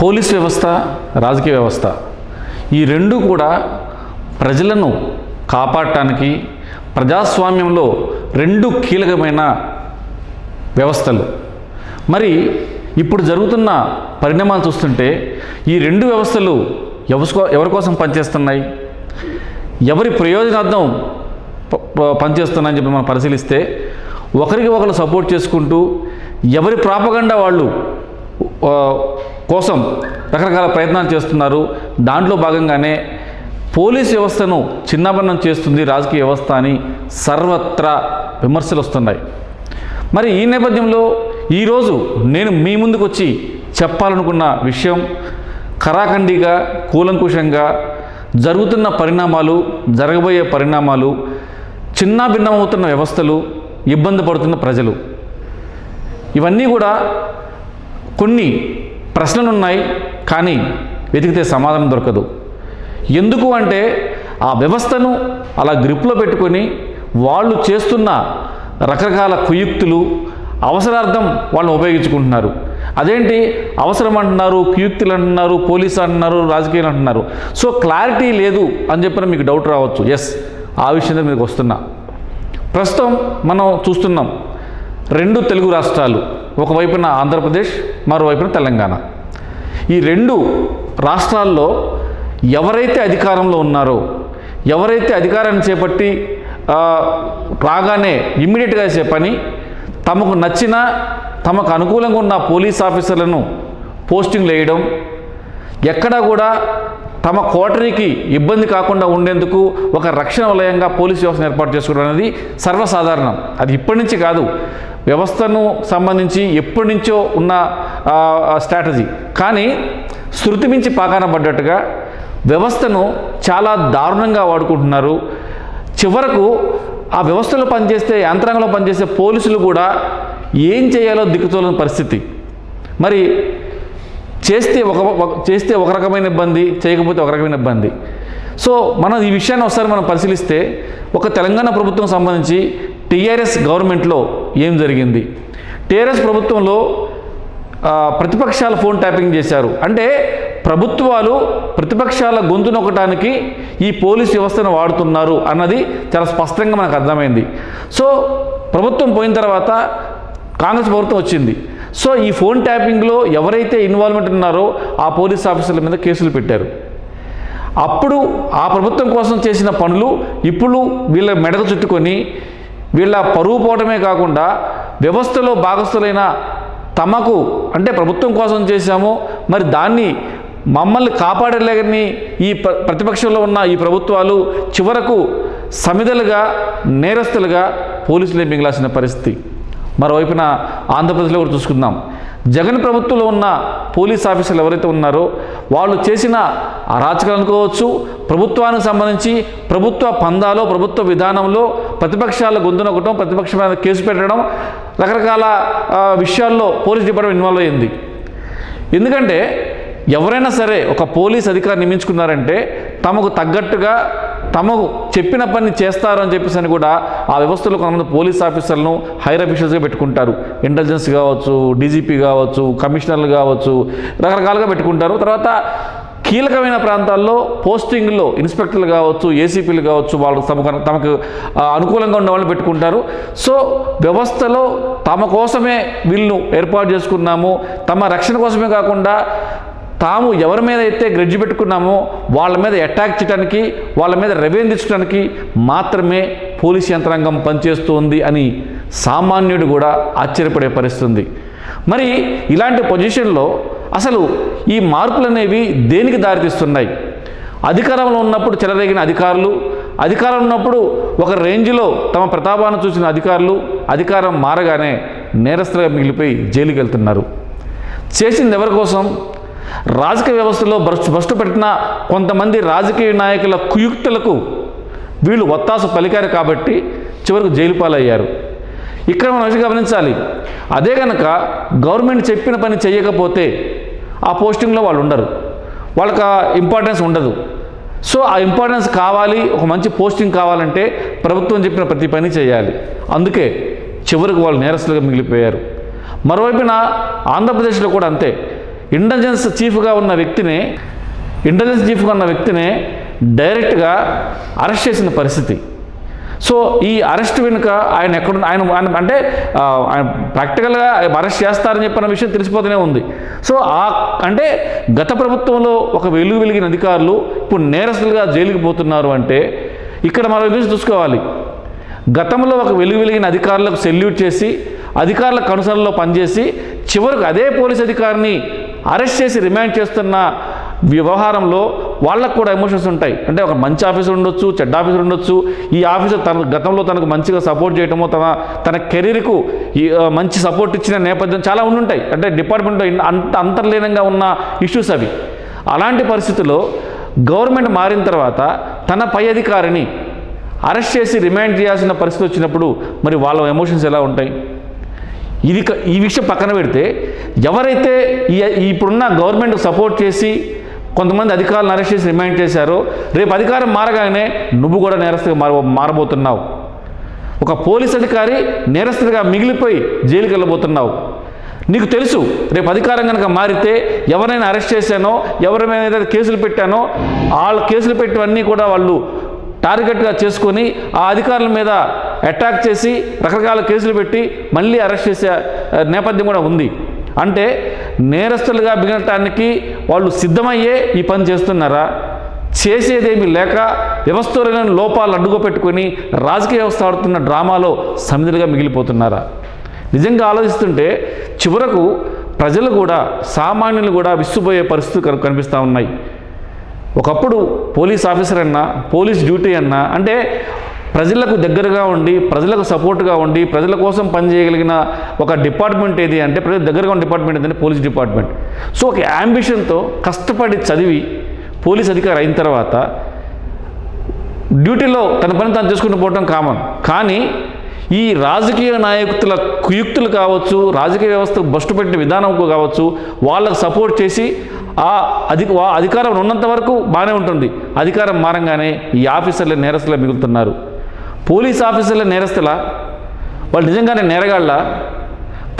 Police వ్యవస్థ రాజకీయ వ్యవస్థ. ఈ రెండు కూడా ప్రజలను కాపాడటానికి ప్రజాస్వామ్యంలో రెండు కీలకమైన వ్యవస్థలు. మరి ఇప్పుడు జరుగుతున్న పరిణామాలు చూస్తుంటే ఈ రెండు వ్యవస్థలు ఎవరికో ఎవరి కోసం పనిచేస్తున్నాయి? ఎవరి ప్రయోజనార్థం పనిచేస్తున్నాయని చెప్పి మనం పరిశీలిస్తే ఒకరికి ఒకరు సపోర్ట్ చేసుకుంటూ ఎవరి ప్రాపగండా వాళ్ళు కోసం రకరకాల ప్రయత్నాలు చేస్తున్నారు. దాంట్లో భాగంగానే పోలీస్ వ్యవస్థను చిన్నభిన్నం చేస్తుంది రాజకీయ వ్యవస్థ అని సర్వత్రా విమర్శలు వస్తున్నాయి. మరి ఈ నేపథ్యంలో ఈరోజు నేను మీ ముందుకు వచ్చి చెప్పాలనుకున్న విషయం కరాఖండిగా కూలంకుషంగా జరుగుతున్న పరిణామాలు జరగబోయే పరిణామాలు చిన్న భిన్నమవుతున్న వ్యవస్థలు ఇబ్బంది పడుతున్న ప్రజలు. ఇవన్నీ కూడా కొన్ని ప్రశ్నలు ఉన్నాయి కానీ వెతికితే సమాధానం దొరకదు. ఎందుకు అంటే ఆ వ్యవస్థను అలా గ్రిప్లో పెట్టుకొని వాళ్ళు చేస్తున్న రకరకాల కుయుక్తులు అవసరార్థం వాళ్ళని ఉపయోగించుకుంటున్నారు. అదేంటి? అవసరం అంటున్నారు కుయుక్తులు అంటున్నారు పోలీసు అంటున్నారు రాజకీయాలు అంటున్నారు. సో క్లారిటీ లేదు అని చెప్పిన మీకు డౌట్ రావచ్చు. ఎస్ ఆ విషయంలో మీకు వస్తున్నా. ప్రస్తుతం మనం చూస్తున్నాం రెండు తెలుగు రాష్ట్రాలు ఒకవైపున ఆంధ్రప్రదేశ్ మరోవైపున తెలంగాణ. ఈ రెండు రాష్ట్రాల్లో ఎవరైతే అధికారంలో ఉన్నారో ఎవరైతే అధికారాన్ని చేపట్టి రాగానే ఇమ్మీడియట్గా చేసే పని తమకు నచ్చిన తమకు అనుకూలంగా ఉన్న పోలీస్ ఆఫీసర్లను పోస్టింగ్లు వేయడం ఎక్కడా కూడా తమ కోటరీకి ఇబ్బంది కాకుండా ఉండేందుకు ఒక రక్షణ వలయంగా పోలీస్ వ్యవస్థను ఏర్పాటు చేసుకోవడం అనేది సర్వసాధారణం. అది ఇప్పటి నుంచి కాదు. వ్యవస్థను సంబంధించి ఎప్పటి నుంచో ఉన్న స్ట్రాటజీ. కానీ శృతి మించి పాకాన పడ్డట్టుగా వ్యవస్థను చాలా దారుణంగా వాడుకుంటున్నారు. చివరకు ఆ వ్యవస్థలో పనిచేస్తే యంత్రాంగంలో పనిచేసే పోలీసులు కూడా ఏం చేయాలో దిక్కుతోలని పరిస్థితి. మరి చేస్తే ఒక చేస్తే ఒక రకమైన ఇబ్బంది చేయకపోతే ఒక రకమైన ఇబ్బంది. సో మనం ఈ విషయాన్ని ఒకసారి మనం పరిశీలిస్తే ఒక తెలంగాణ ప్రభుత్వం సంబంధించి టీఆర్ఎస్ గవర్నమెంట్లో ఏం జరిగింది? టీఆర్ఎస్ ప్రభుత్వంలో ప్రతిపక్షాలు ప్రతిపక్షాల ఫోన్ ట్యాపింగ్ చేశారు. అంటే ప్రభుత్వాలు ప్రతిపక్షాల గొంతు నొక్కటానికి ఈ పోలీస్ వ్యవస్థను వాడుతున్నారు అన్నది చాలా స్పష్టంగా మనకు అర్థమైంది. సో ప్రభుత్వం పోయిన తర్వాత కాంగ్రెస్ ప్రభుత్వం వచ్చింది. సో ఈ ఫోన్ ట్యాపింగ్లో ఎవరైతే ఇన్వాల్వ్మెంట్ ఉన్నారో ఆ పోలీస్ ఆఫీసర్ల మీద కేసులు పెట్టారు. అప్పుడు ఆ ప్రభుత్వం కోసం చేసిన పనులు ఇప్పుడు వీళ్ళ మెడకు చుట్టుకొని వీళ్ళ పరువు పోవటమే కాకుండా వ్యవస్థలో భాగస్థులైన తమకు అంటే ప్రభుత్వం కోసం చేశాము మరి దాన్ని మమ్మల్ని కాపాడలేని ఈ ప్ర- ప్రతిపక్షంలో ఉన్న ఈ ప్రభుత్వాలు చివరకు సమిధలుగా నేరస్తులుగా పోలీసులే మిగిలాల్సిన పరిస్థితి. మరోవైపున ఆంధ్రప్రదేశ్లో కూడా చూసుకుందాం. జగన్ ప్రభుత్వంలో ఉన్న పోలీస్ ఆఫీసర్లు ఎవరైతే ఉన్నారో వాళ్ళు చేసిన అరాచకాలు అనుకోవచ్చు ప్రభుత్వానికి సంబంధించి ప్రభుత్వ పందాలో ప్రభుత్వ విధానంలో ప్రతిపక్షాల గొంతునొక్కటం ప్రతిపక్షం మీద కేసు పెట్టడం రకరకాల విషయాల్లో పోలీస్ డిపార్ట్మెంట్ ఇన్వాల్వ్ అయింది ఎందుకంటే ఎవరైనా సరే ఒక పోలీస్ అధికారి నియమించుకున్నారంటే తమకు తగ్గట్టుగా తమకు చెప్పిన పని చేస్తారు అని చెప్పేసి అని కూడా ఆ వ్యవస్థలో కొంతమంది పోలీస్ ఆఫీసర్లను హైర్ అఫీషియల్స్గా పెట్టుకుంటారు. ఇంటెలిజెన్స్ కావచ్చు డీజీపీ కావచ్చు కమిషనర్లు కావచ్చు రకరకాలుగా పెట్టుకుంటారు. తర్వాత కీలకమైన ప్రాంతాల్లో పోస్టింగ్లో ఇన్స్పెక్టర్లు కావచ్చు ఏసీపీలు కావచ్చు వాళ్ళు తమకు తమకు అనుకూలంగా ఉన్న వాళ్ళని పెట్టుకుంటారు. సో వ్యవస్థలో తమ కోసమే వీళ్ళు ఏర్పాటు చేసుకున్నాము. తమ రక్షణ కోసమే కాకుండా తాము ఎవరి మీద అయితే గ్రెడ్జ్ పెట్టుకున్నామో వాళ్ళ మీద అటాక్ చేయడానికి వాళ్ళ మీద రెవెన్యూ తెచ్చడానికి మాత్రమే పోలీస్ యంత్రాంగం పనిచేస్తుంది అని సామాన్యుడు కూడా ఆశ్చర్యపడే పరిస్థితుంది. మరి ఇలాంటి పొజిషన్లో అసలు ఈ మార్పులు అనేవి దేనికి దారితీస్తున్నాయి? అధికారంలో ఉన్నప్పుడు చెలరేగిన అధికారులు అధికారం ఉన్నప్పుడు ఒక రేంజ్లో తమ ప్రతాపాన్ని చూసిన అధికారులు అధికారం మారగానే నేరస్తులుగా మిగిలిపోయి జైలుకి వెళ్తున్నారు చేసింది ఎవరి కోసం? రాజకీయ వ్యవస్థలో భ్రష్టు భ్రష్టు పెట్టిన కొంతమంది రాజకీయ నాయకుల కుయుక్తులకు వీళ్ళు ఒత్తాసు పలికారు కాబట్టి చివరకు జైలు పాలయ్యారు. ఇక్కడ మనం విషయం గమనించాలి. అదే కనుక గవర్నమెంట్ చెప్పిన పని చేయకపోతే ఆ పోస్టింగ్లో వాళ్ళు ఉండరు. వాళ్ళకి ఇంపార్టెన్స్ ఉండదు. సో ఆ ఇంపార్టెన్స్ కావాలి ఒక మంచి పోస్టింగ్ కావాలంటే ప్రభుత్వం చెప్పిన ప్రతి పని చేయాలి. అందుకే చివరికి వాళ్ళు నేరస్తులుగా మిగిలిపోయారు. మరోవైపున ఆంధ్రప్రదేశ్లో కూడా అంతే. ఇంటెలిజెన్స్ చీఫ్గా ఉన్న వ్యక్తిని ఇంటెలిజెన్స్ చీఫ్గా ఉన్న వ్యక్తిని డైరెక్ట్గా అరెస్ట్ చేసిన పరిస్థితి. సో ఈ అరెస్ట్ వెనుక ఆయన ఎక్కడ ఆయన ఆయన అంటే ఆయన ప్రాక్టికల్గా అరెస్ట్ చేస్తారని చెప్పిన విషయం తెలిసిపోతూనే ఉంది. సో ఆ అంటే గత ప్రభుత్వంలో ఒక వెలుగు వెలిగిన అధికారులు ఇప్పుడు నేరస్తులుగా జైలుకి పోతున్నారు అంటే ఇక్కడ మనం గురించి చూసుకోవాలి. గతంలో ఒక వెలుగు వెలిగిన అధికారులకు సెల్యూట్ చేసి అధికారుల కనుసరణలో పనిచేసి చివరికి అదే పోలీస్ అధికారిని అరెస్ట్ చేసి రిమాండ్ చేస్తున్న వ్యవహారంలో వాళ్ళకు కూడా ఎమోషన్స్ ఉంటాయి. అంటే ఒక మంచి ఆఫీసర్ ఉండొచ్చు చెడ్డ ఆఫీసర్ ఉండొచ్చు. ఈ ఆఫీసర్ తన గతంలో తనకు మంచిగా సపోర్ట్ చేయటమో తన తన కెరీర్కు ఈ, మంచి సపోర్ట్ ఇచ్చిన నేపథ్యం చాలా ఉండుంటాయి. అంటే డిపార్ట్మెంట్లో అంత అంతర్లీనంగా ఉన్న ఇష్యూస్ అవి. అలాంటి పరిస్థితుల్లో గవర్నమెంట్ మారిన తర్వాత తన పై అధికారిని అరెస్ట్ చేసి రిమాండ్ చేయాల్సిన పరిస్థితి వచ్చినప్పుడు మరి వాళ్ళ ఎమోషన్స్ ఎలా ఉంటాయి? ఇది ఈ విషయం పక్కన పెడితే ఎవరైతే ఈ ఇప్పుడున్న గవర్నమెంట్ సపోర్ట్ చేసి కొంతమంది అధికారులను అరెస్ట్ చేసి రిమైండ్ చేశారో రేపు అధికారం మారగానే నువ్వు కూడా నేరస్తుగా మార మారబోతున్నావు. ఒక పోలీస్ అధికారి నేరస్తుగా మిగిలిపోయి జైలుకి వెళ్ళబోతున్నావు. నీకు తెలుసు రేపు అధికారం కనుక మారితే ఎవరైనా అరెస్ట్ చేశానో ఎవరైనా కేసులు పెట్టానో వాళ్ళ కేసులు పెట్టివన్నీ కూడా వాళ్ళు టార్గెట్గా చేసుకొని ఆ అధికారుల మీద అటాక్ చేసి రకరకాల కేసులు పెట్టి మళ్ళీ అరెస్ట్ చేసే నేపథ్యం కూడా ఉంది. అంటే నేరస్తులుగా మిగలటానికి వాళ్ళు సిద్ధమయ్యే ఈ పని చేస్తున్నారా? చేసేదేమి లేక వ్యవస్థలోని లోపాలు అడ్డుగా పెట్టుకొని రాజకీయ వ్యవస్థ ఆడుతున్న డ్రామాలో సమిధులుగా మిగిలిపోతున్నారా? నిజంగా ఆలోచిస్తుంటే చివరకు ప్రజలు కూడా సామాన్యులు కూడా విస్తుపోయే పరిస్థితులు కనిపిస్తూ ఉన్నాయి. ఒకప్పుడు పోలీస్ ఆఫీసర్ అన్నా పోలీస్ డ్యూటీ అన్నా అంటే ప్రజలకు దగ్గరగా ఉండి ప్రజలకు సపోర్ట్గా ఉండి ప్రజల కోసం పనిచేయగలిగిన ఒక డిపార్ట్మెంట్ ఏది అంటే ప్రజలకు దగ్గరగా ఉన్న డిపార్ట్మెంట్ ఏదంటే పోలీస్ డిపార్ట్మెంట్. సో ఒక యాంబిషన్తో కష్టపడి చదివి పోలీస్ అధికారి అయిన తర్వాత డ్యూటీలో తన పని తాను చేసుకుంటూ పోవడం కామన్. కానీ ఈ రాజకీయ నాయకుల కుయుక్తులు కావచ్చు రాజకీయ వ్యవస్థ బస్టు పెట్టిన విధానం కావచ్చు వాళ్ళకు సపోర్ట్ చేసి ఆ అధి వా- అధికారం ఉన్నంత వరకు బాగానే ఉంటుంది. అధికారం మారంగానే ఈ ఆఫీసర్లు నేరస్తులు మిగులుతున్నారు. పోలీస్ ఆఫీసర్ల నేరస్తులా? వాళ్ళు నిజంగానే నేరగాళ్ళ?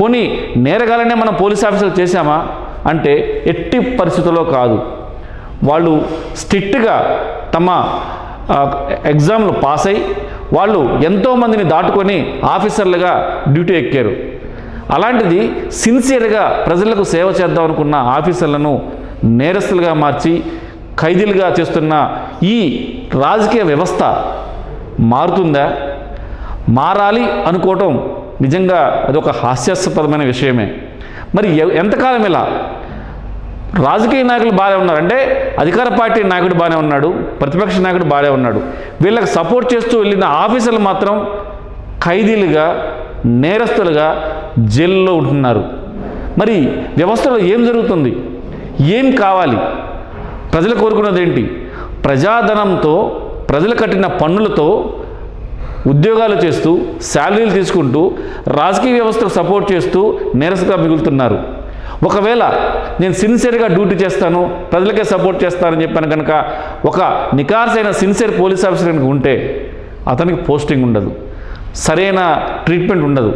పోనీ నేరగాళ్ళనే మనం పోలీస్ ఆఫీసర్లు చేశామా? అంటే ఎట్టి పరిస్థితుల్లో కాదు. వాళ్ళు స్ట్రిక్ట్గా తమ ఎగ్జామ్లు పాస్ అయి వాళ్ళు ఎంతోమందిని దాటుకొని ఆఫీసర్లుగా డ్యూటీ ఎక్కారు. అలాంటిది సిన్సియర్గా ప్రజలకు సేవ చేద్దాం అనుకున్న ఆఫీసర్లను నేరస్తులుగా మార్చి ఖైదీలుగా చేస్తున్న ఈ రాజకీయ వ్యవస్థ మారుతుందా? మారాలి అనుకోవటం నిజంగా అదొక హాస్యాస్పదమైన విషయమే. మరి ఎ- ఎంతకాలం ఇలా? రాజకీయ నాయకులు బాగానే ఉన్నారంటే అధికార పార్టీ నాయకుడు బాగానే ఉన్నాడు ప్రతిపక్ష నాయకుడు బాగానే ఉన్నాడు. వీళ్ళకి సపోర్ట్ చేస్తూ వెళ్ళిన ఆఫీసర్లు మాత్రం ఖైదీలుగా నేరస్తులుగా జైల్లో ఉంటున్నారు. మరి వ్యవస్థలో ఏం జరుగుతుంది? ఏం కావాలి? ప్రజలు కోరుకున్నది ఏంటి? ప్రజాధనంతో ప్రజలు కట్టిన పన్నులతో ఉద్యోగాలు చేస్తూ శాలరీలు తీసుకుంటూ రాజకీయ వ్యవస్థకు సపోర్ట్ చేస్తూ నీరసగా మిగులుతున్నారు. ఒకవేళ నేను సిన్సియర్గా డ్యూటీ చేస్తాను ప్రజలకే సపోర్ట్ చేస్తానని చెప్పాను కనుక ఒక నికార్సైన సిన్సియర్ పోలీస్ ఆఫీసర్ కనుక ఉంటే అతనికి పోస్టింగ్ ఉండదు. సరైన ట్రీట్మెంట్ ఉండదు.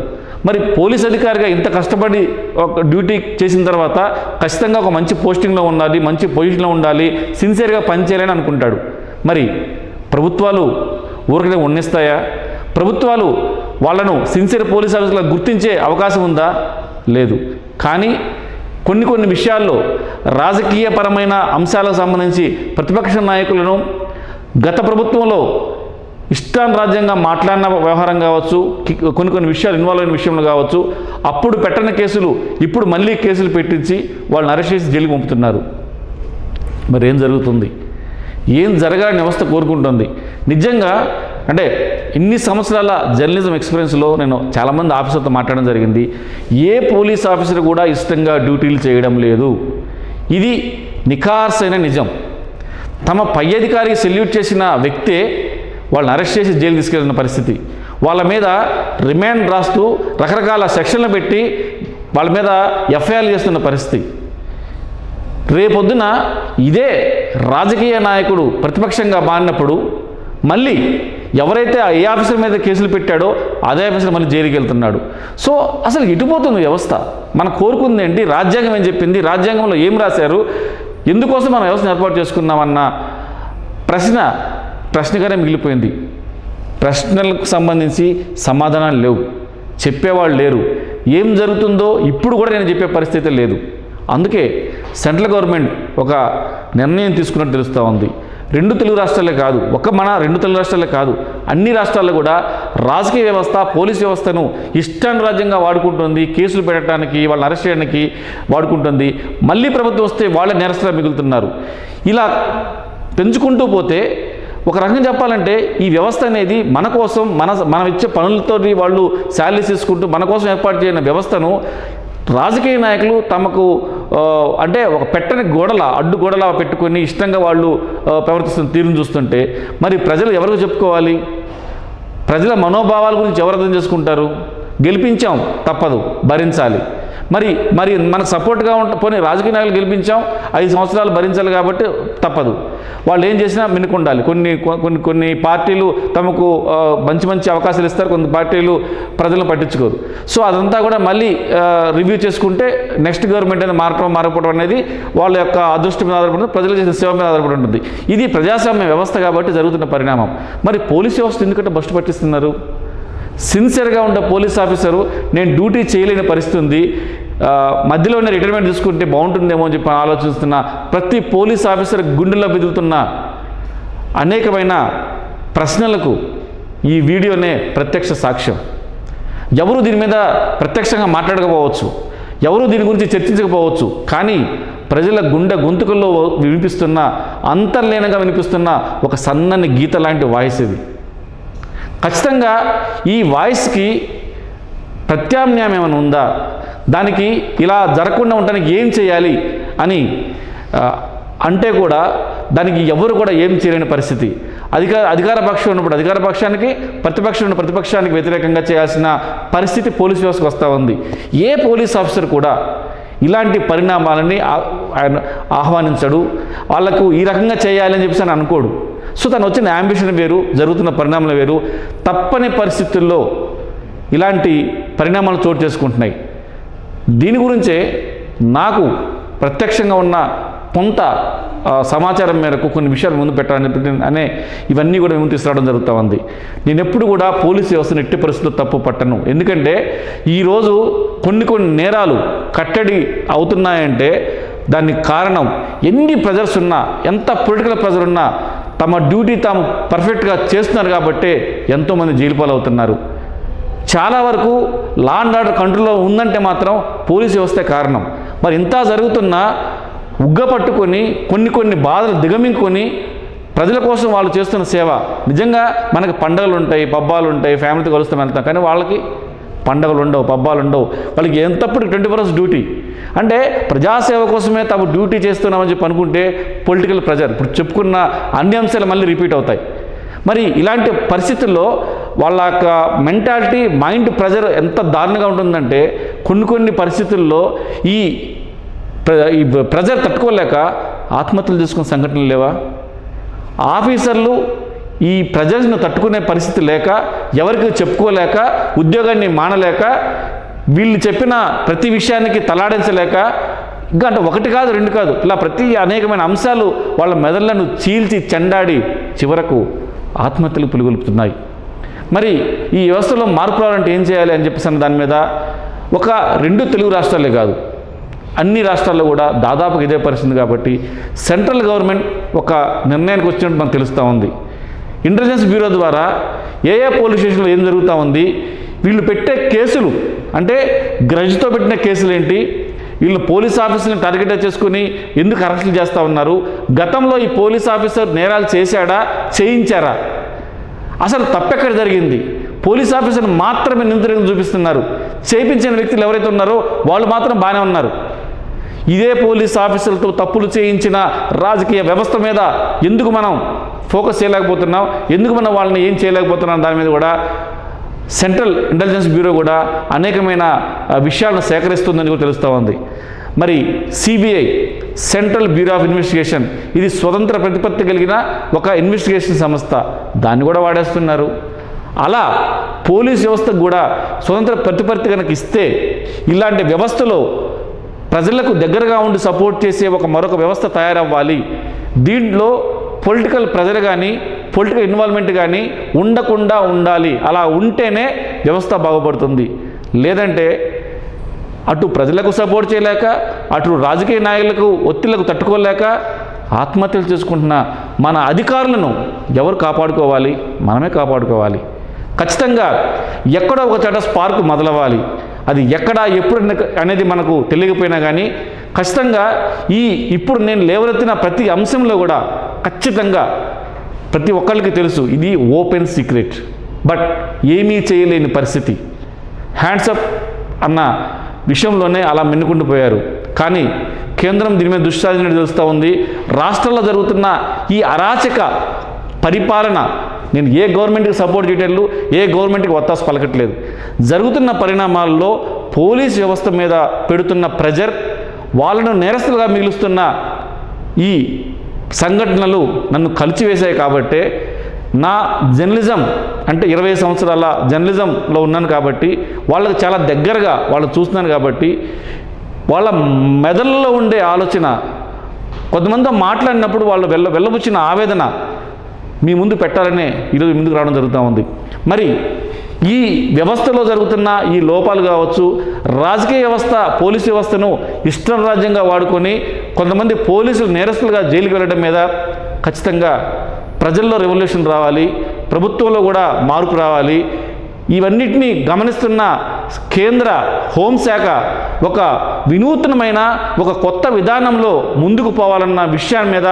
మరి పోలీస్ అధికారిగా ఇంత కష్టపడి ఒక డ్యూటీ చేసిన తర్వాత ఖచ్చితంగా ఒక మంచి పోస్టింగ్లో ఉండాలి మంచి పొజిషన్లో ఉండాలి సిన్సియర్గా పనిచేయాలని అనుకుంటాడు. మరి ప్రభుత్వాలు ఊరికనే ఉన్నిస్తాయా? ప్రభుత్వాలు వాళ్ళను సిన్సియర్ పోలీస్ ఆఫీసర్లకు గుర్తించే అవకాశం ఉందా? లేదు. కానీ కొన్ని కొన్ని విషయాల్లో రాజకీయపరమైన అంశాలకు సంబంధించి ప్రతిపక్ష నాయకులను గత ప్రభుత్వంలో ఇష్టాన్ రాజ్యంగా మాట్లాడిన వ్యవహారం కావచ్చు కొన్ని కొన్ని విషయాలు ఇన్వాల్వ్ అయిన విషయంలో కావచ్చు అప్పుడు పెట్టని కేసులు ఇప్పుడు మళ్ళీ కేసులు పెట్టించి వాళ్ళని అరెస్ట్ చేసి జైలుకి పంపుతున్నారు. మరి ఏం జరుగుతుంది? ఏం జరగాలని వ్యవస్థ కోరుకుంటుంది. నిజంగా అంటే ఇన్ని సంవత్సరాల జర్నలిజం ఎక్స్పీరియన్స్లో నేను చాలామంది ఆఫీసర్తో మాట్లాడడం జరిగింది. ఏ పోలీస్ ఆఫీసర్ కూడా ఇష్టంగా డ్యూటీలు చేయడం లేదు. ఇది నిఖార్సైన నిజం. తమ పై అధికారికి సెల్యూట్ చేసిన వ్యక్తే వాళ్ళని అరెస్ట్ చేసి జైలు తీసుకెళ్ళిన పరిస్థితి. వాళ్ళ మీద రిమాండ్ రాస్తూ రకరకాల సెక్షన్లు పెట్టి వాళ్ళ మీద ఎఫ్ఐఆర్లు చేస్తున్న పరిస్థితి. రేపొద్దున ఇదే రాజకీయ నాయకుడు ప్రతిపక్షంగా మారినప్పుడు మళ్ళీ ఎవరైతే ఆ ఏ ఆఫీసర్ మీద కేసులు పెట్టాడో అదే ఆఫీసర్ మళ్ళీ జైలుకి వెళ్తున్నాడు. సో అసలు ఇటుపోతుంది వ్యవస్థ? మనం కోరుకుంది ఏంటి? రాజ్యాంగం ఏం చెప్పింది? రాజ్యాంగంలో ఏం రాశారు? ఎందుకోసం మనం వ్యవస్థను ఏర్పాటు చేసుకున్నామన్న ప్రశ్న ప్రశ్నగానే మిగిలిపోయింది. ప్రశ్నలకు సంబంధించి సమాధానాలు లేవు. చెప్పేవాళ్ళు లేరు. ఏం జరుగుతుందో ఇప్పుడు కూడా నేను చెప్పే పరిస్థితి లేదు. అందుకే సెంట్రల్ గవర్నమెంట్ ఒక నిర్ణయం తీసుకున్నట్టు తెలుస్తూ ఉంది. రెండు తెలుగు రాష్ట్రాలే కాదు ఒక మన రెండు తెలుగు రాష్ట్రాలే కాదు అన్ని రాష్ట్రాల్లో కూడా రాజకీయ వ్యవస్థ పోలీస్ వ్యవస్థను ఇష్టానురాజ్యంగా వాడుకుంటుంది కేసులు పెట్టడానికి వాళ్ళని అరెస్ట్ చేయడానికి వాడుకుంటుంది. మళ్ళీ ప్రభుత్వం వస్తే వాళ్ళే నేరస్తులుగా మిగులుతున్నారు. ఇలా పెంచుకుంటూ పోతే ఒక రకంగా చెప్పాలంటే ఈ వ్యవస్థ అనేది మన కోసం మన మనం ఇచ్చే పనులతో వాళ్ళు శాలరీస్ తీసుకుంటూ మన కోసం ఏర్పాటు చేయని వ్యవస్థను రాజకీయ నాయకులు తమకు అంటే ఒక పెట్టని గోడల అడ్డు గోడలా పెట్టుకొని ఇష్టంగా వాళ్ళు ప్రవర్తిస్తున్న తీరును చూస్తుంటే మరి ప్రజలు ఎవరికి చెప్పుకోవాలి? ప్రజల మనోభావాల గురించి ఎవరు అర్థం చేసుకుంటారు? గెలిపించాం తప్పదు భరించాలి. మరి మరి మనకు సపోర్ట్గా ఉంట పోనీ రాజకీయ నాయకులు గెలిపించాం ఐదు సంవత్సరాలు భరించాలి కాబట్టి తప్పదు. వాళ్ళు ఏం చేసినా మినుకుండాలి. కొన్ని కొన్ని కొన్ని పార్టీలు తమకు మంచి మంచి అవకాశాలు ఇస్తారు కొన్ని పార్టీలు ప్రజలను పట్టించుకోరు. సో అదంతా కూడా మళ్ళీ రివ్యూ చేసుకుంటే నెక్స్ట్ గవర్నమెంట్ అనేది మారటం మారకపోవడం అనేది వాళ్ళ యొక్క అదృష్టం మీద ఆధారపడి ప్రజలు చేసిన సేవ మీద ఆధారపడి ఉంటుంది. ఇది ప్రజాస్వామ్య వ్యవస్థ కాబట్టి జరుగుతున్న పరిణామం. మరి పోలీస్ వ్యవస్థ ఎందుకంటే బస్టు పట్టిస్తున్నారు? సిన్సియర్గా ఉండే పోలీస్ ఆఫీసరు నేను డ్యూటీ చేయలేని పరిస్థితి ఉంది. మధ్యలోనే రిటైర్మెంట్ తీసుకుంటే బాగుంటుందేమో అని చెప్పి ఆలోచిస్తున్న ప్రతి పోలీస్ ఆఫీసర్ గుండెల్లో బెదులుతున్న అనేకమైన ప్రశ్నలకు ఈ వీడియోనే ప్రత్యక్ష సాక్ష్యం. ఎవరు దీని మీద ప్రత్యక్షంగా మాట్లాడకపోవచ్చు ఎవరు దీని గురించి చర్చించకపోవచ్చు కానీ ప్రజల గుండె గొంతుకల్లో వినిపిస్తున్న అంతర్లీనంగా వినిపిస్తున్న ఒక సన్నని గీత లాంటి వాయిస్ ఇది. ఖచ్చితంగా ఈ వాయిస్కి ప్రత్యామ్నాయం ఏమైనా ఉందా? దానికి ఇలా జరగకుండా ఉండడానికి ఏం చేయాలి అని అంటే కూడా దానికి ఎవరు కూడా ఏం చేయలేని పరిస్థితి. అధికార అధికార పక్షం ఉన్నప్పుడు అధికార పక్షానికి ప్రతిపక్షం ఉన్న ప్రతిపక్షానికి వ్యతిరేకంగా చేయాల్సిన పరిస్థితి పోలీస్ వ్యవస్థకు వస్తూ ఉంది. ఏ పోలీస్ ఆఫీసర్ కూడా ఇలాంటి పరిణామాలని ఆయన ఆహ్వానించడు. వాళ్ళకు ఈ రకంగా చేయాలని చెప్పేసి అని అనుకోడు. సో తను వచ్చిన యాంబిషన్ వేరు జరుగుతున్న పరిణామాలు వేరు. తప్పని పరిస్థితుల్లో ఇలాంటి పరిణామాలు చోటు చేసుకుంటున్నాయి. దీని గురించే నాకు ప్రత్యక్షంగా ఉన్న కొంత సమాచారం మేరకు కొన్ని విషయాలు ముందు పెట్టాలని చెప్పి అనే ఇవన్నీ కూడా ముందు తీసుకురావడం జరుగుతూ ఉంది నేను ఎప్పుడు కూడా పోలీస్ వ్యవస్థను ఎట్టి పరిస్థితుల్లో తప్పు పట్టను. ఎందుకంటే ఈరోజు కొన్ని కొన్ని నేరాలు కట్టడి అవుతున్నాయంటే దానికి కారణం ఎన్ని ప్రెజర్స్ ఉన్నా ఎంత పొలిటికల్ ప్రెజర్ ఉన్నా తమ డ్యూటీ తాము పర్ఫెక్ట్గా చేస్తున్నారు కాబట్టే ఎంతోమంది జైలు పాలవుతున్నారు చాలా వరకు లా అండ్ ఆర్డర్ కంట్రోల్లో ఉందంటే మాత్రం పోలీస్ వ్యవస్థే కారణం. మరి ఇంత జరుగుతున్నా ఉగ్గ పట్టుకొని కొన్ని కొన్ని బాధలు దిగమింగుకొని ప్రజల కోసం వాళ్ళు చేస్తున్న సేవ నిజంగా మనకి పండగలు ఉంటాయి పబ్బాలు ఉంటాయి ఫ్యామిలీతో కలుస్తాం వెళ్తాం కానీ వాళ్ళకి పండగలు ఉండవు పబ్బాలు ఉండవు. వాళ్ళకి ఎంతప్పుడు ట్వంటీ ఫోర్ అవర్స్ డ్యూటీ. అంటే ప్రజాసేవ కోసమే తాము డ్యూటీ చేస్తున్నామని చెప్పి అనుకుంటే పొలిటికల్ ప్రెజర్. ఇప్పుడు చెప్పుకున్న అన్ని అంశాలు మళ్ళీ రిపీట్ అవుతాయి. మరి ఇలాంటి పరిస్థితుల్లో వాళ్ళ యొక్క మెంటాలిటీ మైండ్ ప్రెజర్ ఎంత దారుణంగా ఉంటుందంటే కొన్ని కొన్ని పరిస్థితుల్లో ఈ ప్ర- ఈ ప్రెజర్ తట్టుకోలేక ఆత్మహత్యలు చేసుకున్న సంఘటనలు లేవా? ఆఫీసర్లు ఈ ప్రజలను తట్టుకునే పరిస్థితి లేక ఎవరికి చెప్పుకోలేక ఉద్యోగాన్ని మానలేక వీళ్ళు చెప్పిన ప్రతి విషయానికి తలాడించలేక ఇంకా అంటే ఒకటి కాదు రెండు కాదు ఇలా ప్రతి అనేకమైన అంశాలు వాళ్ళ మెదళ్ళను చీల్చి చెండాడి చివరకు ఆత్మహత్యలు పులుగొలుపుతున్నాయి. మరి ఈ వ్యవస్థలో మార్పు రావాలంటే ఏం చేయాలి అని చెప్పేసి దాని మీద ఒక రెండు తెలుగు రాష్ట్రాలే కాదు అన్ని రాష్ట్రాల్లో కూడా దాదాపుగా ఇదే పరిస్థితి కాబట్టి సెంట్రల్ గవర్నమెంట్ ఒక నిర్ణయానికి వచ్చినట్టు మనకు తెలుస్తూ ఉంది. ఇంటెలిజెన్స్ బ్యూరో ద్వారా ఏ ఏ పోలీస్ స్టేషన్లో ఏం జరుగుతూ ఉంది వీళ్ళు పెట్టే కేసులు అంటే గ్రజ్తో పెట్టిన కేసులు ఏంటి వీళ్ళు పోలీస్ ఆఫీసర్ని టార్గెట్ చేసుకుని ఎందుకు అరెస్టులు చేస్తూ ఉన్నారు గతంలో ఈ పోలీస్ ఆఫీసర్ నేరాలు చేశాడా చేయించారా? అసలు తప్పెక్కడ జరిగింది? పోలీస్ ఆఫీసర్ మాత్రమే నిందితులను చూపిస్తున్నారు. చేయించిన వ్యక్తులు ఎవరైతే ఉన్నారో వాళ్ళు మాత్రం బాగానే ఉన్నారు. ఇదే పోలీస్ ఆఫీసర్లతో తప్పులు చేయించిన రాజకీయ వ్యవస్థ మీద ఎందుకు మనం ఫోకస్ చేయలేకపోతున్నాం? ఎందుకు మనం వాళ్ళని ఏం చేయలేకపోతున్నాం దాని మీద కూడా సెంట్రల్ ఇంటెలిజెన్స్ బ్యూరో కూడా అనేకమైన విషయాలను సేకరిస్తుందని కూడా తెలుస్తూ ఉంది. మరి CBI central bureau of investigation ఇది స్వతంత్ర ప్రతిపత్తి కలిగిన ఒక ఇన్వెస్టిగేషన్ సంస్థ. దాన్ని కూడా వాడేస్తున్నారు. అలా పోలీస్ వ్యవస్థకు కూడా స్వతంత్ర ప్రతిపత్తి కనుక ఇస్తే ఇలాంటి వ్యవస్థలో ప్రజలకు దగ్గరగా ఉండి సపోర్ట్ చేసే ఒక మరొక వ్యవస్థ తయారవ్వాలి. దీంట్లో పొలిటికల్ ప్రెజర్ కానీ పొలిటికల్ ఇన్వాల్వ్మెంట్ కానీ ఉండకుండా ఉండాలి. అలా ఉంటేనే వ్యవస్థ బాగుపడుతుంది. లేదంటే అటు ప్రజలకు సపోర్ట్ చేయలేక అటు రాజకీయ నాయకులకు ఒత్తిళ్ళకు తట్టుకోలేక ఆత్మహత్యలు చేసుకుంటున్న మన అధికారులను ఎవరు కాపాడుకోవాలి? మనమే కాపాడుకోవాలి. ఖచ్చితంగా ఎక్కడో ఒక చోట స్పార్క్ మొదలవ్వాలి. అది ఎక్కడ ఎప్పుడు అనేది మనకు తెలియకపోయినా కానీ ఖచ్చితంగా ఈ ఇప్పుడు నేను లేవనెత్తిన ప్రతి అంశంలో కూడా ఖచ్చితంగా ప్రతి ఒక్కరికి తెలుసు ఇది ఓపెన్ సీక్రెట్ బట్ ఏమీ చేయలేని పరిస్థితి. హ్యాండ్సప్ అన్న విషయంలోనే అలా మిన్నుకుంటూ పోయారు. కానీ కేంద్రం దీని మీద దృష్టి సాధించినట్టు తెలుస్తూ ఉంది. రాష్ట్రంలో జరుగుతున్న ఈ అరాచక పరిపాలన నేను ఏ గవర్నమెంట్కి సపోర్ట్ చేయటట్లు ఏ గవర్నమెంట్కి ఒత్తాసు పలకట్లేదు. జరుగుతున్న పరిణామాల్లో పోలీస్ వ్యవస్థ మీద పెడుతున్న ప్రెజర్ వాళ్ళను నేరస్తులుగా మిగులుస్తున్న ఈ సంఘటనలు నన్ను కలిచివేశాయి కాబట్టే నా జర్నలిజం అంటే ఇరవై సంవత్సరాల జర్నలిజంలో ఉన్నాను కాబట్టి వాళ్ళకి చాలా దగ్గరగా వాళ్ళు చూస్తున్నాను కాబట్టి వాళ్ళ మెదళ్ళలో ఉండే ఆలోచన కొంతమంది మాట్లాడినప్పుడు వాళ్ళు వెళ్ళ వెళ్ళబుచ్చిన ఆవేదన మీ ముందు పెట్టాలనే ఈరోజు ముందుకు రావడం జరుగుతూ ఉంది. మరి ఈ వ్యవస్థలో జరుగుతున్న ఈ లోపాలు కావచ్చు రాజకీయ వ్యవస్థ పోలీసు వ్యవస్థను ఇష్టం రాజ్యంగా వాడుకొని కొంతమంది పోలీసులు నేరస్తులుగా జైలుకి వెళ్ళడం మీద ఖచ్చితంగా ప్రజల్లో రెవల్యూషన్ రావాలి ప్రభుత్వంలో కూడా మార్పు రావాలి. ఇవన్నిటినీ గమనిస్తున్న కేంద్ర హోంశాఖ ఒక వినూత్నమైన ఒక కొత్త విధానంలో ముందుకు పోవాలన్న విషయాన్ని మీద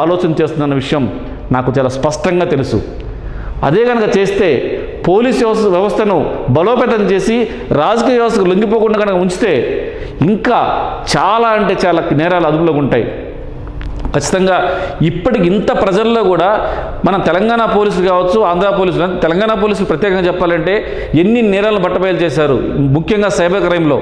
ఆలోచన చేస్తున్న విషయం నాకు చాలా స్పష్టంగా తెలుసు. అదే కనుక చేస్తే పోలీస్ వ్యవస్థ వ్యవస్థను బలోపేతం చేసి రాజకీయ వ్యవస్థకు లొంగిపోకుండా కనుక ఉంచితే ఇంకా చాలా అంటే చాలా నేరాలు అదుపులోకి ఉంటాయి. ఖచ్చితంగా ఇప్పటికి ఇంత ప్రజల్లో కూడా మన తెలంగాణ పోలీసులు కావచ్చు ఆంధ్ర పోలీసులు తెలంగాణ పోలీసులు ప్రత్యేకంగా చెప్పాలంటే ఎన్ని నేరాలను బట్టబయలు చేశారు ముఖ్యంగా సైబర్ క్రైమ్లో.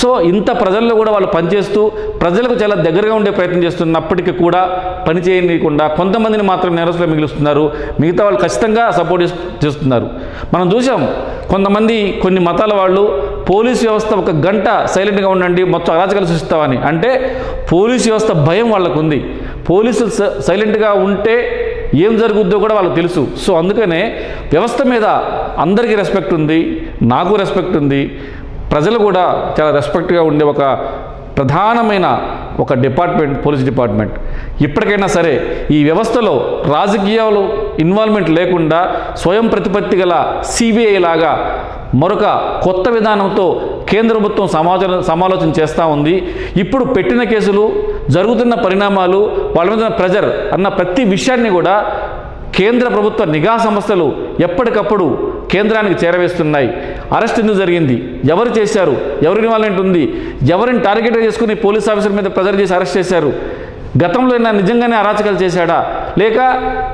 సో ఇంత ప్రజల్లో కూడా వాళ్ళు పనిచేస్తూ ప్రజలకు చాలా దగ్గరగా ఉండే ప్రయత్నం చేస్తున్నప్పటికీ కూడా పని చేయనీయకుండా కొంతమందిని మాత్రం నేరస్తులు మిగిలుస్తున్నారు మిగతా వాళ్ళు ఖచ్చితంగా సపోర్ట్ చేస్తున్నారు. మనం చూసాం కొంతమంది కొన్ని మతాల వాళ్ళు పోలీస్ వ్యవస్థ ఒక గంట సైలెంట్గా ఉండండి మొత్తం అరాచకాలు సృష్టిస్తామని. అంటే పోలీస్ వ్యవస్థ భయం వాళ్ళకు ఉంది పోలీసులు స- సైలెంట్గా ఉంటే ఏం జరుగుద్దో కూడా వాళ్ళకి తెలుసు. సో అందుకనే వ్యవస్థ మీద అందరికీ రెస్పెక్ట్ ఉంది నాకు రెస్పెక్ట్ ఉంది ప్రజలు కూడా చాలా రెస్పెక్ట్గా ఉండే ఒక ప్రధానమైన ఒక డిపార్ట్మెంట్ పోలీస్ డిపార్ట్మెంట్. ఇప్పటికైనా సరే ఈ వ్యవస్థలో రాజకీయాలు ఇన్వాల్వ్మెంట్ లేకుండా స్వయం ప్రతిపత్తి గల సిబిఐ లాగా మరొక కొత్త విధానంతో కేంద్ర ప్రభుత్వం సమాచార సమాలోచన చేస్తూ ఉంది. ఇప్పుడు పెట్టిన కేసులు జరుగుతున్న పరిణామాలు వాళ్ళ మీద ప్రెజర్ అన్న ప్రతి విషయాన్ని కూడా కేంద్ర ప్రభుత్వ నిఘా సంస్థలు ఎప్పటికప్పుడు కేంద్రానికి చేరవేస్తున్నాయి. అరెస్ట్ ఎందుకు జరిగింది? ఎవరు చేశారు? ఎవరి ఇన్వాల్వ్మెంట్ ఉంది? ఎవరిని టార్గెట్ చేసుకుని పోలీస్ ఆఫీసర్ మీద ప్రెజర్ చేసి అరెస్ట్ చేశారు? గతంలో నిజంగానే అరాచకాలు చేశాడా? లేక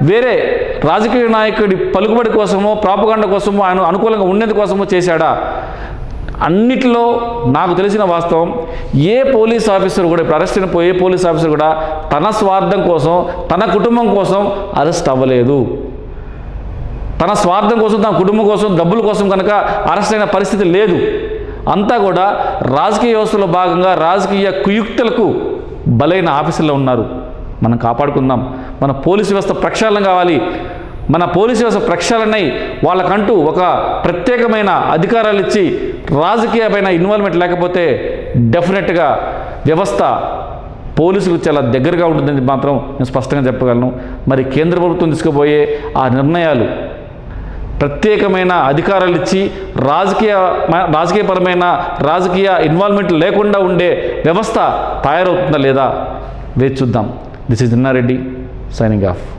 వేరే రాజకీయ నాయకుడి పలుకుబడి కోసమో ప్రాపగండ కోసమో ఆయన అనుకూలంగా ఉండేది కోసమో చేశాడా? అన్నిటిలో నాకు తెలిసిన వాస్తవం ఏ పోలీస్ ఆఫీసర్ కూడా ఇప్పుడు అరెస్ట్ అయిన పోయే పోలీస్ ఆఫీసర్ కూడా తన స్వార్థం కోసం తన కుటుంబం కోసం అరెస్ట్ అవ్వలేదు. తన స్వార్థం కోసం తన కుటుంబం కోసం డబ్బుల కోసం కనుక అరెస్ట్ అయిన పరిస్థితి లేదు. అంతా కూడా రాజకీయ వ్యవస్థలో భాగంగా రాజకీయ కుయుక్తులకు బలైన ఆఫీసుల్లో ఉన్నారు. మనం కాపాడుకుందాం. మన పోలీసు వ్యవస్థ ప్రక్షాళన కావాలి. మన పోలీసు వ్యవస్థ ప్రక్షాళనై వాళ్ళకంటూ ఒక ప్రత్యేకమైన అధికారాలు ఇచ్చి రాజకీయమైన ఇన్వాల్వ్మెంట్ లేకపోతే డెఫినెట్గా వ్యవస్థ పోలీసులకు చాలా దగ్గరగా ఉంటుందని మాత్రం నేను స్పష్టంగా చెప్పగలను. మరి కేంద్ర ప్రభుత్వం తీసుకుపోయే ఆ నిర్ణయాలు ప్రత్యేకమైన అధికారాలు ఇచ్చి రాజకీయ రాజకీయపరమైన రాజకీయ ఇన్వాల్వ్మెంట్ లేకుండా ఉండే వ్యవస్థ తయారవుతుందా లేదా వేచి చూద్దాం. This is Ninnareddy signing off